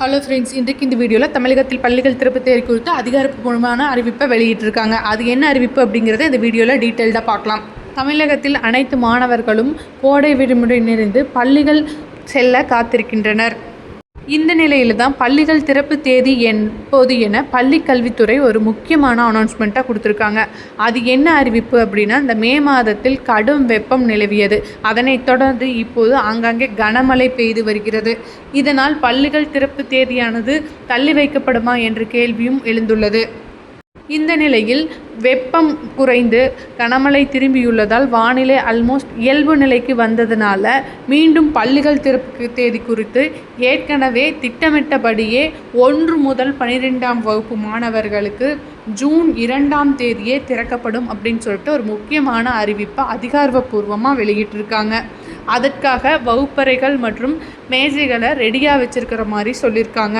Hello friends இன்றைக்கு இந்த வீடியோவில் தமிழகத்தில் பள்ளிகள் திறப்பு தேர்வு குறித்து அதிகாரப்பூர்வமான அறிவிப்பை வெளியிட்டிருக்காங்க. அது என்ன அறிவிப்பு அப்படிங்கிறத இந்த வீடியோவில் டீட்டெயில்டாக பார்க்கலாம். தமிழகத்தில் அனைத்து மாணவர்களும் கோடை விடுமுறை நிறைந்து பள்ளிகள் செல்ல காத்திருக்கின்றனர். இந்த நிலையில் தான் பள்ளிகள் திறப்பு தேதி எப்போது என பள்ளி கல்வித்துறை ஒரு முக்கியமான அனௌன்ஸ்மெண்ட்டாக கொடுத்துருக்காங்க. அது என்ன அறிவிப்பு அப்படின்னா இந்த மே மாதத்தில் கடும் வெப்பம் நிலவியது. அதனைத் தொடர்ந்து இப்போது ஆங்காங்கே கனமழை பெய்து வருகிறது. இதனால் பள்ளிகள் திறப்பு தேதியானது தள்ளி வைக்கப்படுமா என்ற கேள்வியும் எழுந்துள்ளது. இந்த நிலையில் வெப்பம் குறைந்து கனமழை திரும்பியுள்ளதால் வானிலை அல்மோஸ்ட் இயல்பு நிலைக்கு வந்ததுனால மீண்டும் பள்ளிகள் திறப்பு தேதி குறித்து ஏற்கனவே திட்டமிட்டபடியே ஒன்று முதல் பனிரெண்டாம் வகுப்பு மாணவர்களுக்கு ஜூன் இரண்டாம் தேதியே திறக்கப்படும் அப்படின்னு சொல்லிட்டு ஒரு முக்கியமான அறிவிப்பை அதிகாரப்பூர்வமாக வெளியிட்டிருக்காங்க. அதற்காக வகுப்பறைகள் மற்றும் மேஜைகளை ரெடியாக வச்சுருக்கிற மாதிரி சொல்லியிருக்காங்க.